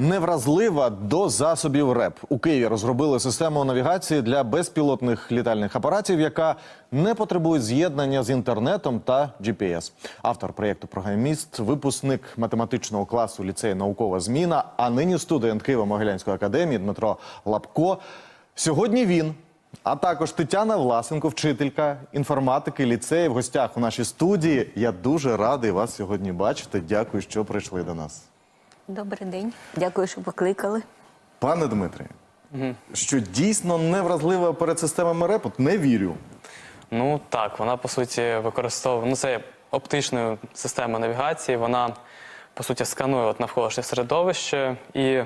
Невразлива до засобів РЕП у Києві розробили систему навігації для безпілотних літальних апаратів, яка не потребує з'єднання з інтернетом та GPS. Автор проєкту програміст, випускник математичного класу ліцею наукова зміна, а нині студент Києво-Могилянської академії Дмитро Лапко. Сьогодні він. А також Тетяна Власенко, вчителька інформатики ліцею в гостях у нашій студії. Я дуже радий вас сьогодні бачити. Дякую, що прийшли до нас. Добрий день. Дякую, що покликали. Пане Дмитрі, що дійсно невразлива перед системами РЕП, от не вірю. Ну так, вона по суті використовує. Ну це оптична система навігації. Вона по суті сканує от навколишнє середовище і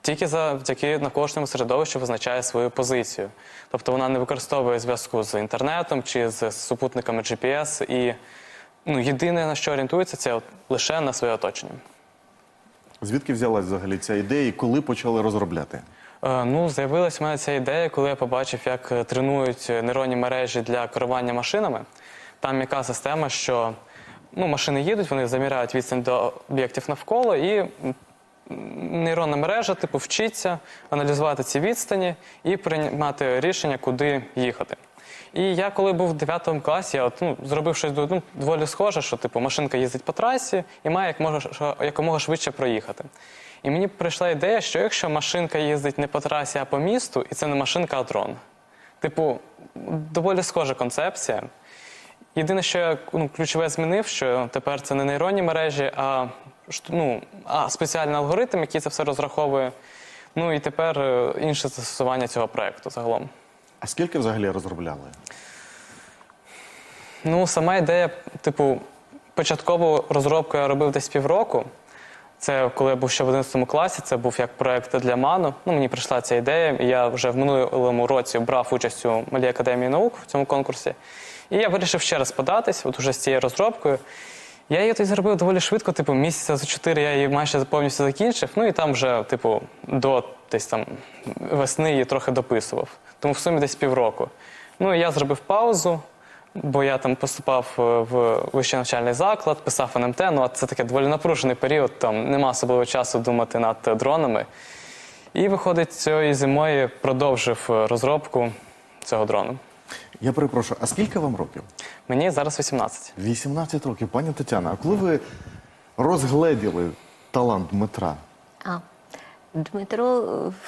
тільки завдяки навколишньому середовищу визначає свою позицію. Тобто вона не використовує зв'язку з інтернетом чи з супутниками GPS. І ну, єдине на що орієнтується, це от лише на своє оточення. Звідки взялась взагалі ця ідея і коли почали розробляти? Е, Ну, з'явилася в мене ця ідея, коли я побачив, як е, тренують нейронні мережі для керування машинами. Там яка система, що ну, машини їдуть, вони заміряють відстань до об'єктів навколо, і нейронна мережа, типу, вчиться аналізувати ці відстані і приймати рішення, куди їхати. І я, коли був в 9 класі, я от, ну, зробив щось ну, доволі схоже, що типу, машинка їздить по трасі і має як може, що- якомога швидше проїхати. І мені прийшла ідея, що якщо машинка їздить не по трасі, а по місту, і це не машинка, а дрон. Типу, доволі схожа концепція. Єдине, що я ну, ключове змінив, що тепер це не нейронні мережі, а, ну, а спеціальний алгоритм, який це все розраховує. Ну і тепер е, інше застосування цього проекту загалом. А скільки взагалі розробляли? Ну, сама ідея, типу, початкову розробку я робив десь півроку. Це коли я був ще в 11 класі, це був як проект для МАНу. Ну, мені прийшла ця ідея, я вже в минулому році брав участь у Малій академії наук в цьому конкурсі. І я вирішив ще раз податись, от уже з цією розробкою. Я її тоді зробив доволі швидко, типу, місяця за чотири я її майже повністю закінчив. Ну і там вже, типу, до десь там весни її трохи дописував. Тому в сумі десь півроку. Ну і я зробив паузу, бо я там поступав е, в вищий навчальний заклад, писав НМТ. Ну а це таке доволі напружений період, там нема особливо часу думати над дронами. І виходить, цієї зимою продовжив е, розробку цього дрону. Я перепрошую, а скільки вам років? Мені зараз 18. 18 років, пані Тетяна. А коли ви розгледіли талант Дмитра? А, Дмитро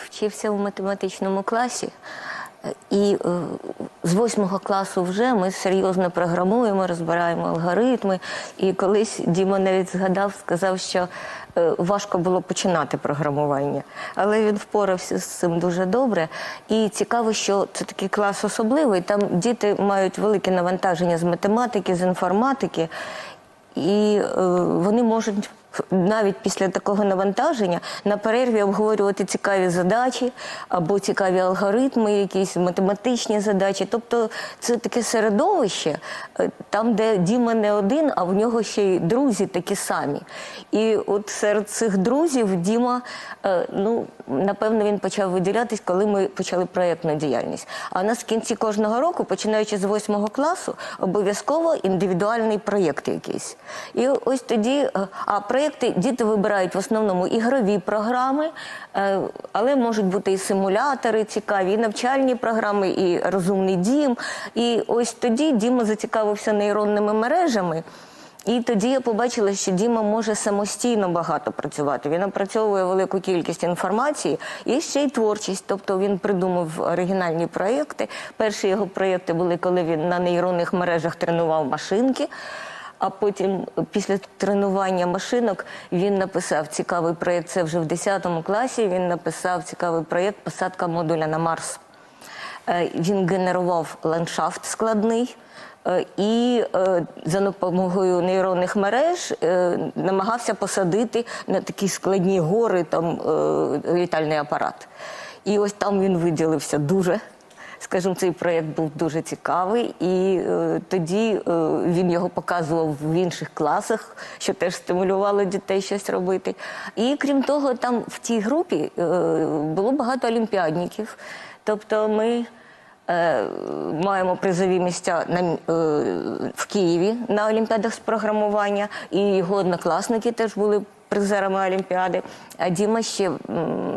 вчився в математичному класі, і е, з восьмого класу вже ми серйозно програмуємо, розбираємо алгоритми. І колись Діма навіть згадав, сказав, що е, важко було починати програмування. Але він впорався з цим дуже добре. І цікаво, що це такий клас особливий. Там діти мають велике навантаження з математики, з інформатики. І е, вони можуть навіть після такого навантаження на перерві обговорювати цікаві задачі або цікаві алгоритми, якісь математичні задачі. Тобто це таке середовище, е, там, де Діма не один, а в нього ще й друзі такі самі. І от серед цих друзів Діма, е, ну напевно, він почав виділятись, коли ми почали проєктну діяльність. А нас в кінці кожного року, починаючи з восьмого класу, обов'язково індивідуальний проєкт якийсь. І ось тоді, е, а проєкти діти вибирають в основному ігрові програми, е, але можуть бути і симулятори цікаві, і навчальні програми, і розумний дім. І ось тоді Діма зацікавився нейронними мережами. І тоді я побачила, що Діма може самостійно багато працювати. Він опрацьовує велику кількість інформації і ще й творчість. Тобто він придумав оригінальні проєкти. Перші його проєкти були, коли він на нейронних мережах тренував машинки. А потім, після тренування машинок, він написав цікавий проєкт. Це вже в 10 класі. Він написав цікавий проєкт Посадка модуля на Марс. Е, Він генерував ландшафт складний. е, І е, за допомогою нейронних мереж намагався посадити на такі складні гори там літальний апарат. І ось там він виділився дуже. Скажімо, цей проєкт був дуже цікавий, і е, тоді е, він його показував в інших класах, що теж стимулювало дітей щось робити. І крім того, там в тій групі е, було багато олімпіадників. Тобто ми е, маємо призові місця на, е, в Києві на Олімпіадах з програмування, і його однокласники теж були призерами Олімпіади. А Діма ще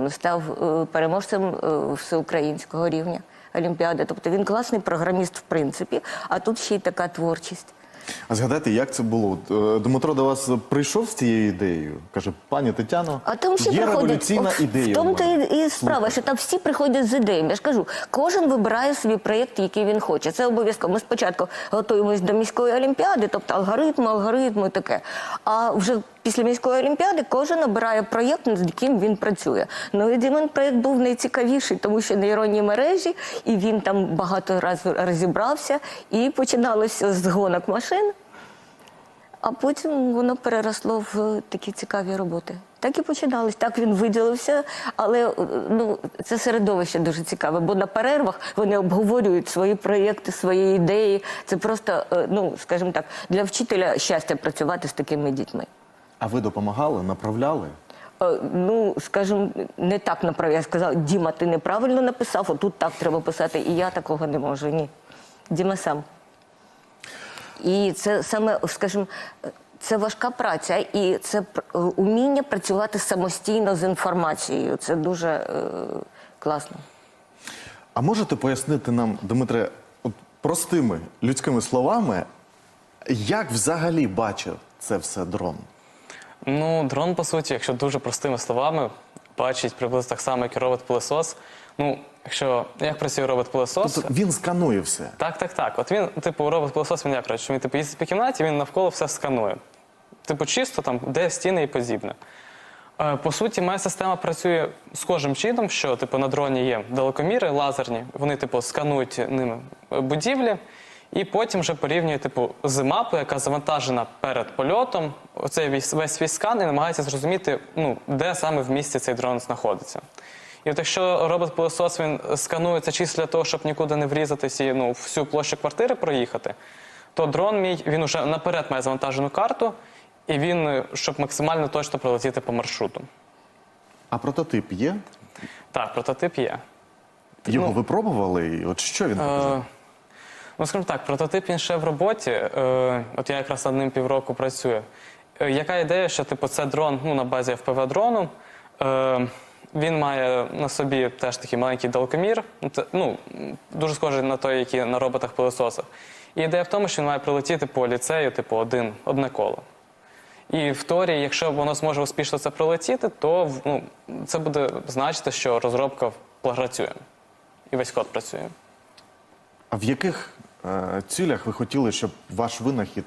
став е, переможцем е, всеукраїнського рівня Олімпіади. Тобто він класний програміст, в принципі, а тут ще й така творчість. А згадайте, як це було? Е, Дмитро до вас прийшов з цією ідеєю. Каже, пані Тетяно, А там всі є приходять. революційна ідея. В тому то і, і справа, що там всі приходять з ідеями. Я ж кажу, кожен вибирає собі проєкт, який він хоче. Це обов'язково. Ми спочатку готуємось до міської олімпіади, тобто алгоритми, алгоритми, таке. А вже після міської олімпіади кожен обирає проєкт, над яким він працює. Ну і Дімон проєкт був найцікавіший, тому що нейронні мережі, і він там багато разів розібрався, і починалося з гонок машин. А потім воно переросло в такі цікаві роботи. Так і починалось. Так він виділився, але ну це середовище дуже цікаве, бо на перервах вони обговорюють свої проєкти, свої ідеї. Це просто, е, ну скажімо так, для вчителя щастя працювати з такими дітьми. А ви допомагали, направляли? Е, Ну, скажімо, не так направив. Я сказав, Діма, ти неправильно написав, отут так треба писати. І я такого не можу. Ні. Діма сам. І це саме, скажімо, це важка праця, і це уміння працювати самостійно з інформацією. Це дуже е, класно. А можете пояснити нам, Дмитре, от простими людськими словами, як взагалі бачив це все дрон? Ну, дрон, по суті, якщо дуже простими словами, бачить приблизно так само, як і робот-пилосос. Ну, якщо як працює робот-пилосос, Тобто він сканує все. так, так, так. От він, типу, робот-пилосос, він як працює? Він типу їздить по кімнаті, він навколо все сканує. Типу, чисто там, де стіни і подібне. Е, По суті, моя система працює схожим чином, що типу на дроні є далекоміри лазерні, вони типу сканують ними е, будівлі, і потім вже порівнює типу з мапою, яка завантажена перед польотом. Оцей весь, весь свій скан і намагається зрозуміти, ну де саме в місті цей дрон знаходиться. І от якщо робот-пилосос він сканується чисто для того, щоб нікуди не врізатись і ну, всю площу квартири проїхати, то дрон мій він уже наперед має завантажену карту, і він, щоб максимально точно пролетіти по маршруту. А прототип є? Так, прототип є. Його Ну, випробували? І От що він показав? Е, ну, скажімо так, прототип він ще в роботі. Е, от я якраз над ним півроку працюю. Е, яка ідея, що типу, це дрон ну, на базі FPV дрону. Е, він має на собі теж такий маленький далекомір, Ну, ну, дуже схожий на той, який на роботах-пилососах. І ідея в тому, що він має прилетіти по ліцею, типу, один, одне коло. І в теорії, якщо воно зможе успішно це пролетіти, то ну, це буде значити, що розробка працює. І весь код працює. А в яких цілях ви хотіли, щоб ваш винахід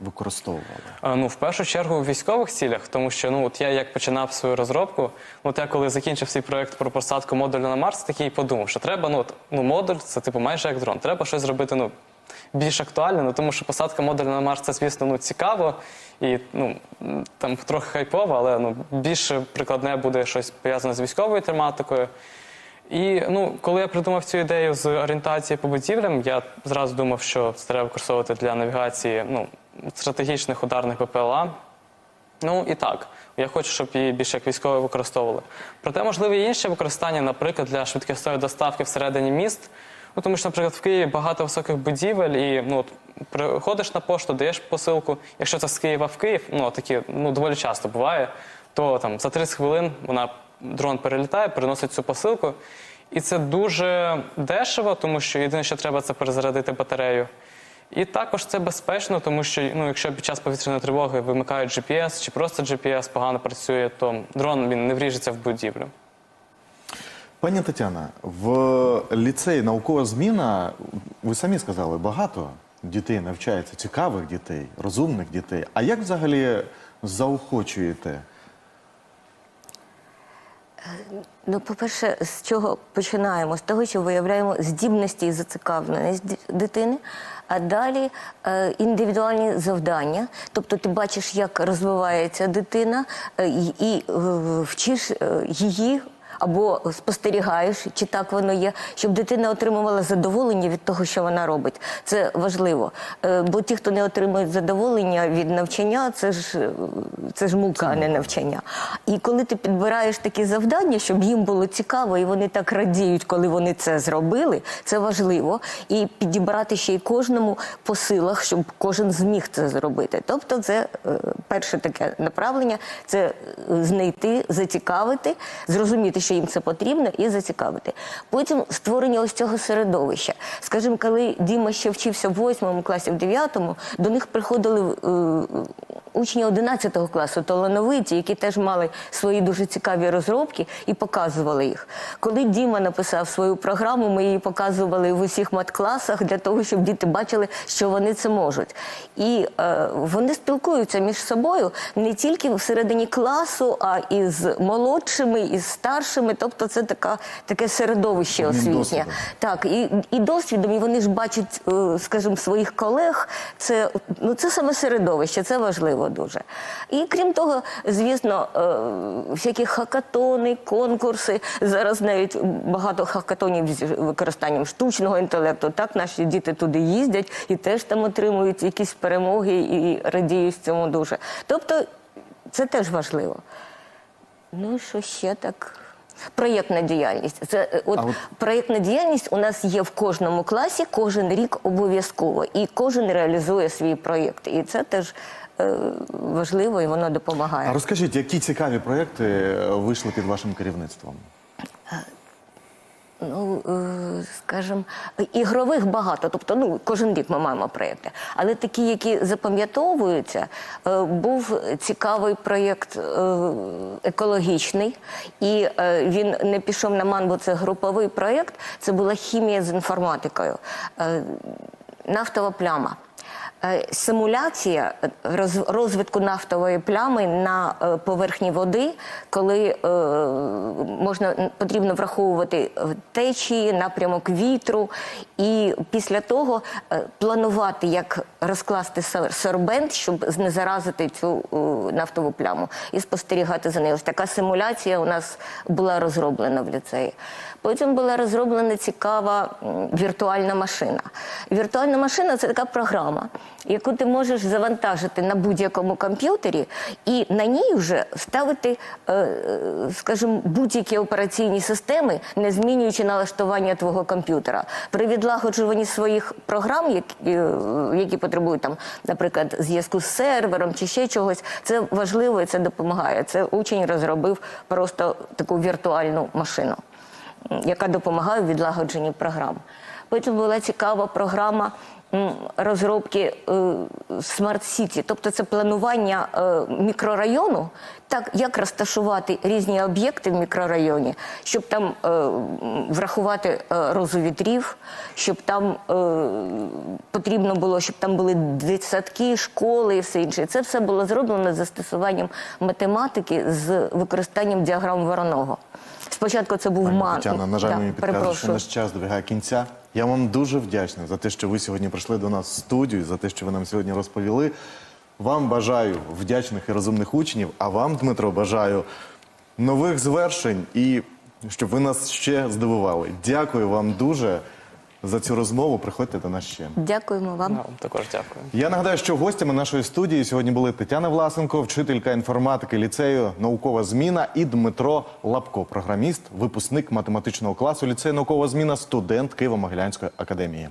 використовували? Ну, в першу чергу в військових цілях, тому що ну от я як починав свою розробку, от я коли закінчив свій проект про посадку модулю на Марс, такий подумав, що треба ну, от, ну модуль це типу майже як дрон. Треба щось зробити ну більш актуальне, ну тому що посадка модуля на Марс це, звісно, ну цікаво і ну там трохи хайпово, але ну більше прикладне буде щось пов'язане з військовою тематикою. І ну, коли я придумав цю ідею з орієнтації по будівлям, я зразу думав, що це треба використовувати для навігації ну, стратегічних ударних БПЛА. Ну і так, я хочу, щоб її більше як військові використовували. Проте, можливо, є інші використання, наприклад, для швидкісної доставки всередині міст. Ну, тому що, наприклад, в Києві багато високих будівель, і ну, приходиш на пошту, даєш посилку. Якщо це з Києва в Київ, ну такі ну, доволі часто буває, то там за 30 хвилин вона дрон перелітає, переносить цю посилку. І це дуже дешево, тому що єдине, що треба, це перезарядити батарею. І також це безпечно, тому що ну, якщо під час повітряної тривоги вимикають GPS чи просто GPS погано працює, то дрон він не вріжеться в будівлю. Пані Тетяна, в ліцеї наукова зміна, ви самі сказали, багато дітей навчається, цікавих дітей, розумних дітей. А як взагалі заохочуєте? Ну, по-перше, з чого починаємо? З того, що виявляємо здібності і зацікавленість дитини, а далі е, індивідуальні завдання. Тобто ти бачиш, як розвивається дитина, е, і, е, вчиш її або спостерігаєш, чи так воно є, щоб дитина отримувала задоволення від того, що вона робить. Це важливо. Е, Бо ті, хто не отримують задоволення від навчання, це ж це ж мука, а не навчання. І коли ти підбираєш такі завдання, щоб їм було цікаво, і вони так радіють, коли вони це зробили, це важливо. І підібрати ще й кожному по силах, щоб кожен зміг це зробити. Тобто, це е, перше таке направлення це е, знайти, зацікавити, зрозуміти, що їм це потрібно, і зацікавити. Потім створення ось цього середовища. Скажімо, коли Діма ще вчився в восьмому класі, в дев'ятому, до них приходили е, учні 11 класу, талановиті, які теж мали свої дуже цікаві розробки і показували їх. Коли Діма написав свою програму, ми її показували в усіх мат-класах для того, щоб діти бачили, що вони це можуть. І е, вони спілкуються між собою не тільки всередині класу, а і з молодшими, і з старшими. Тобто, це така таке середовище освітнє. Так, і, і досвідом, і вони ж бачать, е, скажімо, своїх колег. Це ну це саме середовище, це важливо дуже. І крім того, звісно, е, всякі хакатони, конкурси. Зараз навіть багато хакатонів з використанням штучного інтелекту. Так, наші діти туди їздять і теж там отримують якісь перемоги і радіють цьому дуже. Тобто, це теж важливо. Ну, що ще так? Проєктна діяльність. Це е, от, от- проєктна діяльність у нас є в кожному класі, кожен рік обов'язково, і кожен реалізує свій проєкт. І це теж важливо і воно допомагає. А розкажіть, які цікаві проекти е, вийшли під вашим керівництвом? Ну, е, скажімо, ігрових багато. Тобто, ну, кожен рік ми маємо проєкти. Але такі, які запам'ятовуються, е, був цікавий проєкт е, екологічний, і е, він не пішов на ман, бо це груповий проєкт. Це була хімія з інформатикою. Е, Нафтова пляма. Е, Симуляція роз- розвитку нафтової плями на е, поверхні води, коли е, можна потрібно враховувати е, течії, напрямок вітру, і після того е, планувати, як розкласти сор- сорбент, щоб знезаразити цю е, нафтову пляму і спостерігати за нею. Ось така симуляція у нас була розроблена в ліцеї. Потім була розроблена цікава віртуальна машина. Віртуальна машина це така програма, яку ти можеш завантажити на будь-якому комп'ютері і на ній вже ставити, е, е, скажімо, будь-які операційні системи, не змінюючи налаштування твого комп'ютера. При відлагоджуванні своїх програм, які, е, які потребують там, наприклад, зв'язку з сервером чи ще чогось, це важливо і це допомагає. Це учень розробив просто таку віртуальну машину яка допомагає в відлагодженні програм. Потім була цікава програма розробки е, Smart City, тобто це планування е, мікрорайону, так як розташувати різні об'єкти в мікрорайоні, щоб там е, врахувати е, розу вітрів, щоб там е, потрібно було, щоб там були дитсадки, школи і все інше. Це все було зроблено з застосуванням математики з використанням діаграм Вороного. Спочатку це був ман. Тетяна, на жаль, Да, мені підказує, що наш час добігає кінця. Я вам дуже вдячний за те, що ви сьогодні прийшли до нас в студію, за те, що ви нам сьогодні розповіли. Вам бажаю вдячних і розумних учнів, а вам, Дмитро, бажаю нових звершень і щоб ви нас ще здивували. Дякую вам дуже за цю розмову. Приходьте до нас ще. Дякуємо вам. Вам також дякую. Я нагадаю, що гостями нашої студії сьогодні були Тетяна Власенко, вчителька інформатики ліцею Наукова зміна і Дмитро Лапко, програміст, випускник математичного класу ліцею Наукова зміна, студент Києво-Могилянської академії.